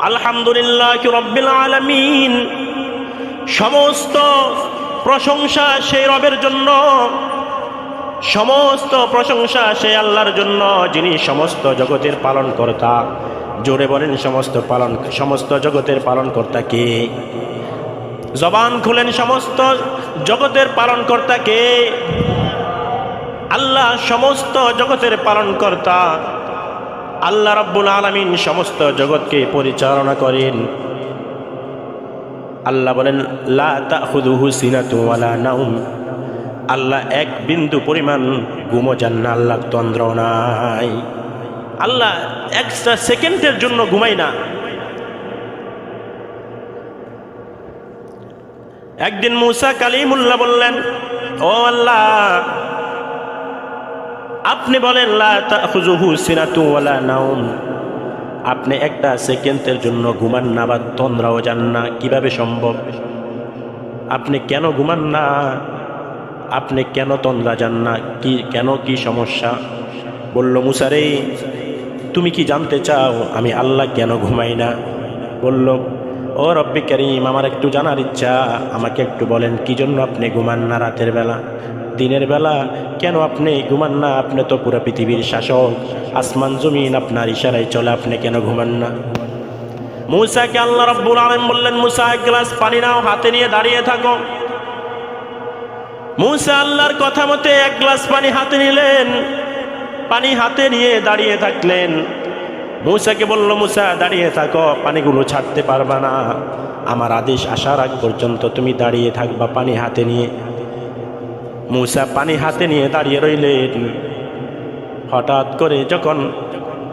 আলহামদুলিল্লাহ রব্বিল আলামিন। সমস্ত প্রশংসা সেই রবের জন্য, সমস্ত প্রশংসা সেই আল্লাহর জন্য, যিনি সমস্ত জগতের পালন কর্তা জোরে বলেন সমস্ত পালন, সমস্ত জগতের পালন কর্তা কে? জবান খুলেন সমস্ত জগতের পালন কর্তা কে? আল্লাহ সমস্ত জগতের পালন কর্তা আল্লাহ রব্বুল আলামিন সমস্ত জগৎকে পরিচালনা করেন। আল্লাহ বলেন নাউম আল্লাহ এক বিন্দু পরিমাণ ঘুমো যান না আল্লাহ তন্দ্র নাই। আল্লাহ একটা সেকেন্ডের জন্য ঘুমাই না। একদিন মুসা কালিমুল্লাহ বললেন, ও আল্লাহ আপনি বলেন আপনি একটা সেকেন্ডের জন্য ঘুমান না, বা তন্দ্রাও যান না, কীভাবে সম্ভব? আপনি কেন ঘুমান না? আপনি কেন তন্দ্রা যান না? কি, কেন কি সমস্যা? বলল মুসারে তুমি কি জানতে চাও আমি আল্লাহ কেন ঘুমাই না? বলল, ও রব্বি করিম, আমার একটু জানার ইচ্ছা। আমাকে একটু বলেন, কি জন্য আপনি ঘুমান না রাতের বেলা? দিনের বেলা, কেন আপনি ঘুমান না? আপনি তো পুরো পৃথিবীর শাসক। আসমান, জমিন, আপনার ইশারায় চলে, আপনি কেন ঘুমান না? মুসাকে আল্লাহ রব্বুল আলম বললেন, মুসা, এক গ্লাস পানি নাও, হাতে নিয়ে দাঁড়িয়ে থাকো। মুসা আল্লাহর কথা মতে এক গ্লাস পানি হাতে নিলেন। পানি হাতে নিয়ে দাঁড়িয়ে থাকলেন। মুসাকে বলল, মুসা, দাঁড়িয়ে থাকো, পানিগুলো ছাড়তে পারবা না। আমার আদেশ আসার আগ পর্যন্ত তুমি দাঁড়িয়ে থাকবা পানি হাতে নিয়ে। মুসা পানি হাতে নিয়ে দাঁড়িয়ে রইলেন। হঠাৎ করে যখন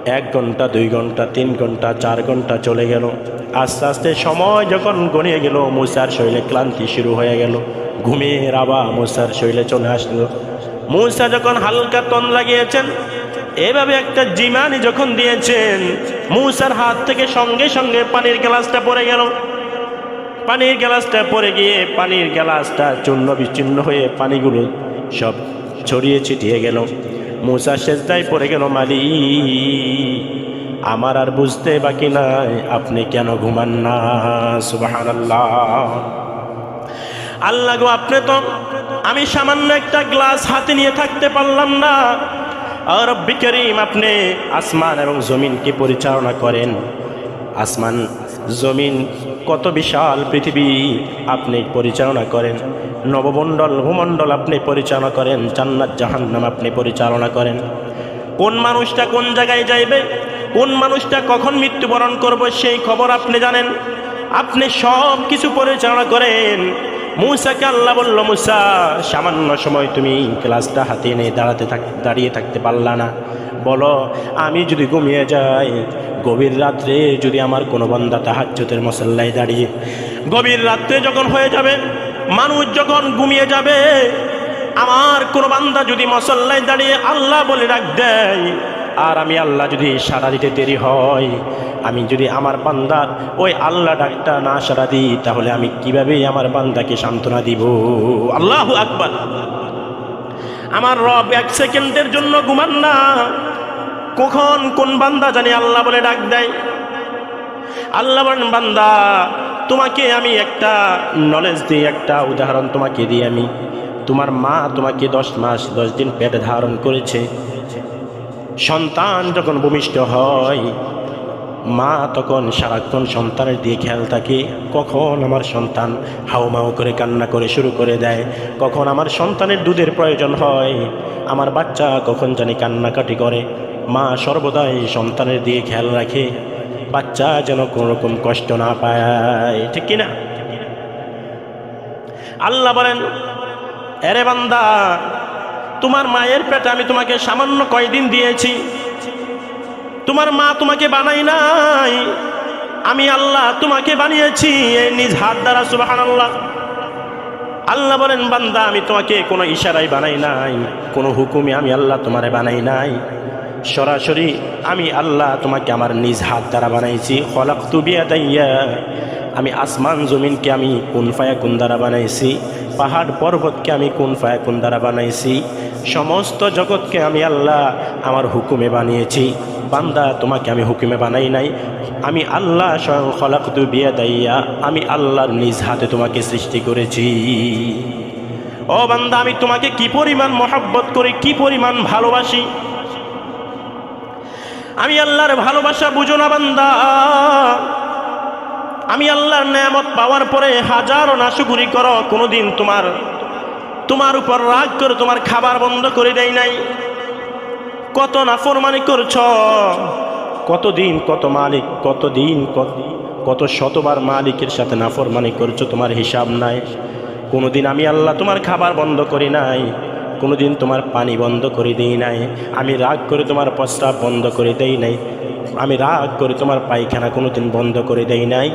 এক ঘণ্টা, দুই ঘণ্টা, তিন ঘণ্টা, চার ঘণ্টা চলে গেল, আস্তে আস্তে সময় যখন গনিয়ে গেল, মুসার শৈলে ক্লান্তি শুরু হয়ে গেল। ঘুমিয়ে রাবা মুসার শৈলে চলে আসলো। মুসা যখন হালকা তন লাগিয়েছেন, এভাবে একটা জিমানি যখন দিয়েছেন, মুসার হাত থেকে সঙ্গে সঙ্গে পানির গ্লাসটা পড়ে গেল। পানির গ্লাসটা পড়ে গিয়ে পানির গ্লাসটা চূর্ণ বিচ্ছিন্ন হয়ে পানিগুলো সব ছড়িয়ে ছিটিয়ে গেল। মুসা সেজদায় পড়ে গেল মালি আমার আর বুঝতে বাকি নাই, আপনি কেন ঘুমান না? সুবাহান আল্লাহ গো, আপনি তো, আমি সামান্য একটা গ্লাস হাতে নিয়ে থাকতে পারলাম না। রব্বি করিম, আপনি আসমান এবং জমিনকে পরিচালনা করেন। আসমান, জমিন, কত বিশাল পৃথিবী আপনি পরিচালনা করেন? নবমণ্ডল, ভূমণ্ডল আপনি পরিচালনা করেন? জান্নাত, জাহান্নাম আপনি পরিচালনা করেন? কোন মানুষটা কোন জায়গায় যাইবে? কোন মানুষটা কখন মৃত্যুবরণ করবে সেই খবর আপনি জানেন? আপনি সব কিছু পরিচালনা করেন। মুসাকে আল্লাহ বলল, মুসা, সামান্য সময় তুমি ক্লাসটা হাতে নিয়ে দাঁড়াতে থাক, দাঁড়িয়ে থাকতে পারলা না। বলো, আমি যদি ঘুমিয়ে যাই, গভীর রাত্রে যদি আমার কোনো বন্দা তাহাজ্যতের মশল্লায় দাঁড়িয়ে, গভীর রাত্রে যখন হয়ে যাবে, মানুষ যখন ঘুমিয়ে যাবে, আমার কোনো বান্দা যদি মশল্লায় দাঁড়িয়ে আল্লাহ বলে ডাক দেয়, আর আমি আল্লাহ যদি সারা দিতে দেরি হয়, আমি যদি আমার বান্দার ওই আল্লাহ ডাকটা না সারা দিই, তাহলে আমি কীভাবে আমার বান্দাকে সান্ত্বনা দিব? আল্লাহ আকবার। আমার রব এক সেকেন্ডের জন্য ঘুমান না কখন কোন বান্দা জানি? আল্লাহ বলে ডাক দেয়। আল্লাহ বলেন, বান্দা, তোমাকে আমি একটা নলেজ দিই, একটা উদাহরণ তোমাকে দিই আমি। তোমার মা তোমাকে দশ মাস, দশ দিন পেটে ধারণ করেছে। সন্তান যখন ভূমিষ্ঠ হয়, মা তখন সারাক্ষণ সন্তানের দিয়ে খেয়াল থাকে। কখন আমার সন্তান হাউমাউ করে, কান্না করে শুরু করে দেয়। কখন আমার সন্তানের দুধের প্রয়োজন হয়, আমার বাচ্চা কখন জানি কান্নাকাটি করে। মা সর্বদাই সন্তানের দিয়ে খেয়াল রাখে, বাচ্চা যেন কোনো রকম কষ্ট না পায়। ঠিক কিনা? আল্লাহ বলেন, এরে বান্দা, তোমার মায়ের পেটে আমি তোমাকে সামান্য কয়দিন দিয়েছি। তোমার মা তোমাকে বানাই নাই। আমি আল্লাহ তোমাকে বানিয়েছি নিজ হাত দ্বারা সুবাহান আল্লাহ আল্লাহ বলেন, বান্দা, আমি তোমাকে কোনো ইশারাই বানাই নাই, কোনো হুকুমে আমি আল্লাহ তোমারে বানাই নাই। সরাসরি আমি আল্লাহ তোমাকে আমার নিজ হাত দ্বারা বানাইছি। হলাক তুবিয়া দাইয়া আমি আসমান জমিনকে আমি কোন ফায়া কোন দ্বারা বানাইছি। পাহাড় পর্বতকে আমি কোন ফায়া কোন দ্বারা বানাইছি। সমস্ত জগৎকে আমি আল্লাহ আমার হুকুমে বানিয়েছি। বান্দা, তোমাকে আমি হুকুমে বানাই নাই। আমি আল্লাহ স্বয়ং খলাক তু বিয়া দাইয়া আমি আল্লাহর নিজ হাতে তোমাকে সৃষ্টি করেছি। ও বান্দা, আমি তোমাকে কি পরিমাণ মহাব্বত করি, কি পরিমাণ ভালোবাসি। আমি আল্লাহর ভালোবাসা বুঝো না বান্দা। আমি আল্লাহর নেয়ামত পাওয়ার পরে হাজারো নাশুকুরি করো, কোনোদিন তোমার তোমার উপর রাগ করে তোমার খাবার বন্ধ করে দেয় নাই। কত নাফরমানি করছ, কতদিন কত মালিক, কতদিন কত কত শতবার মালিকের সাথে নাফরমানি করছ, তোমার হিসাব নাই। কোনোদিন আমি আল্লাহ তোমার খাবার বন্ধ করি নাই। কোনোদিন তোমার পানি বন্ধ করে দিই নাই। আমি রাগ করে তোমার প্রস্রাব বন্ধ করে দেই নাই। আমি রাগ করে তোমার পায়খানা কোনোদিন বন্ধ করে দেই নাই।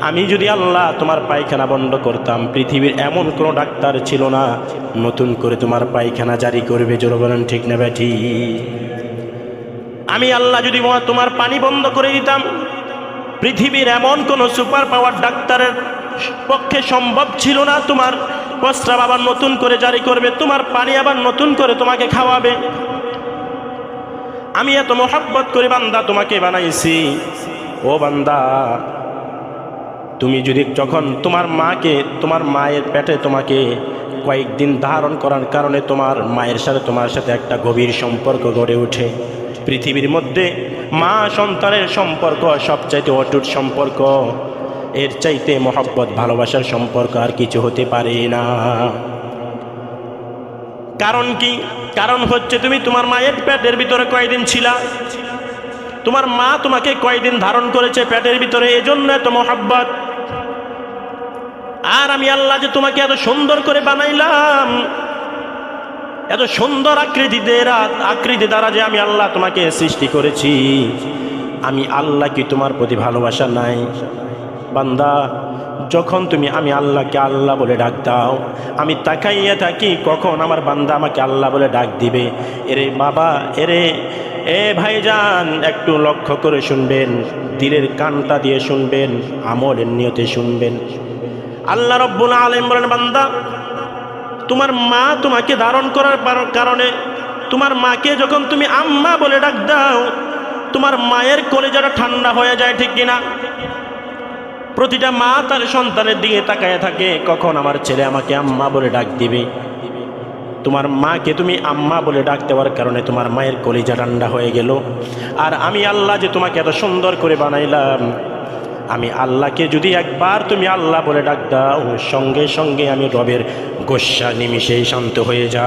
আমি যদি আল্লাহ তোমার পায়খানা বন্ধ করতাম, পৃথিবীর এমন কোনো ডাক্তার ছিল না, নতুন করে তোমার পায়খানা জারি করবে। জোর বলেন, ঠিক না ব্যাঠি আমি আল্লাহ যদি তোমার পানি বন্ধ করে দিতাম, পৃথিবীর এমন কোনো সুপার পাওয়ার ডাক্তারের পক্ষে সম্ভব ছিল না তোমার। প্রস্রাব আবার নতুন করে জারি করবে, তোমার পানি আবার নতুন করে তোমাকে খাওয়াবে। আমি এত মোহাব্বত করে বান্দা তোমাকে বানাইছি। ও বান্দা, তুমি যদি যখন তোমার মাকে, তোমার মায়ের পেটে তোমাকে কয়েকদিন ধারণ করার কারণে তোমার মায়ের সাথে, তোমার সাথে একটা গভীর সম্পর্ক গড়ে ওঠে। পৃথিবীর মধ্যে মা সন্তানের সম্পর্ক সবচাইতে অটুট সম্পর্ক। এর চাইতে মহব্বত, ভালোবাসার সম্পর্ক আর কিছু হতে পারে না। কারণ কি? কারণ হচ্ছে তুমি তোমার মায়ের পেটের ভিতরে কয়দিন ছিলা? তোমার মা তোমাকে কয়দিন ধারণ করেছে পেটের ভিতরে? এজন্য এত মহাব্বত। আর আমি আল্লাহ যে তোমাকে এত সুন্দর করে বানাইলাম, এত সুন্দর আকৃতি আকৃতি দ্বারা যে আমি আল্লাহ তোমাকে সৃষ্টি করেছি, আমি আল্লাহ কি তোমার প্রতি ভালোবাসা নাই? বান্দা, যখন তুমি আমি আল্লাহকে আল্লাহ বলে ডাক দাও, আমি তাকাইয়া থাকি, কখন আমার বান্দা আমাকে আল্লাহ বলে ডাক দিবে? এরে বাবা, এরে, এ ভাইজান, একটু লক্ষ্য করে শুনবেন, দিলের কানটা দিয়ে শুনবেন, আমলের নিয়তে শুনবেন। আল্লাহ রব্বুল আলম বলেন, বান্দা, তোমার মা তোমাকে ধারণ করার কারণে তোমার মাকে যখন তুমি আম্মা বলে ডাক দাও, তোমার মায়ের কলেজাটা ঠান্ডা হয়ে যায় ঠিক কিনা? প্রতিটা মা তার সন্তানের দিকে তাকায় থাকে, কখন আমার ছেলে আমাকে আম্মা বলে ডাক দিবে? তোমার মাকে তুমি আম্মা বলে ডাক দেওয়ার কারণে তোমার মায়ের কলিজা ঠান্ডা হয়ে গেল। আর আমি আল্লাহ যে তোমাকে এত সুন্দর করে বানাইলাম, আমি আল্লাহকে যদি একবার তুমি আল্লাহ বলে ডাক দাও, সঙ্গে সঙ্গে আমি রবের গোস্বা নিমিষেই শান্ত হয়ে যা।